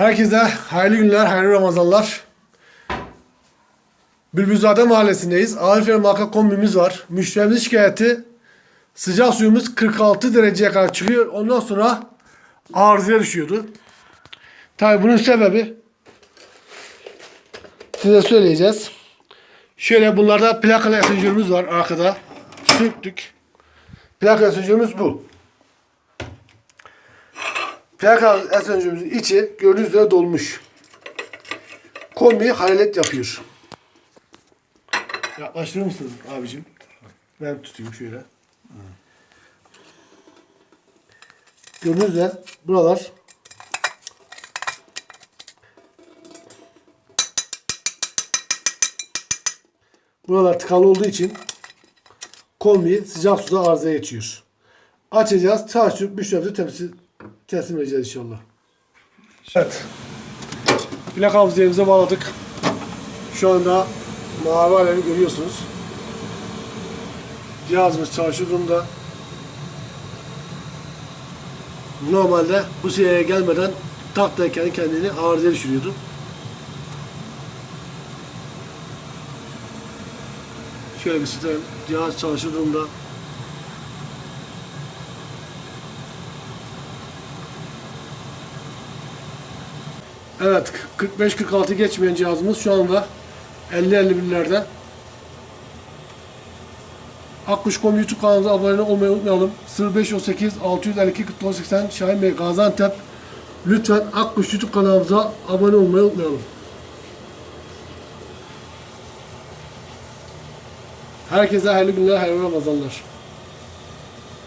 Herkese hayırlı günler, hayırlı Ramazanlar. Bülbülzade Mahallesi'ndeyiz. Arife marka kombimiz var. Müşterimiz şikayeti sıcak suyumuz 46 dereceye kadar çıkıyor. Ondan sonra arızaya düşüyordu. Tabi bunun sebebi size söyleyeceğiz. Şöyle bunlarda plakalı esenjörümüz var arkada. Söktük. Plaka esenjörümüz bu. Plaka esenjörümüzün içi gördüğünüz üzere dolmuş. Kombi harelet yapıyor. Yaklaştırır mısınız abicim? Ben tutayım şöyle. Gördüğünüz üzere buralar Buralar tıkalı olduğu için kombi sıcak suda arızaya geçiyor. Açacağız. Çarşıp müşterimize temsil, teslim edeceğiz inşallah. Evet. Plakamızı yerimize bağladık. Şu anda mavi alevi görüyorsunuz. Cihazımız çalışıyor durumda. Normalde bu seviyeye gelmeden taktayken kendini arızaya düşürüyordu. Şöyle göstereyim. Cihaz çalışır durumda. Evet 45-46 geçmeyen cihazımız şu anda 50-51'lerde. Akkuş.com YouTube kanalımıza abone olmayı unutmayalım. 0518 652 4080 Şahin Bey Gaziantep. Lütfen Akkuş YouTube kanalımıza abone olmayı unutmayalım. Herkese hayırlı günler, hayırlı Ramazanlar.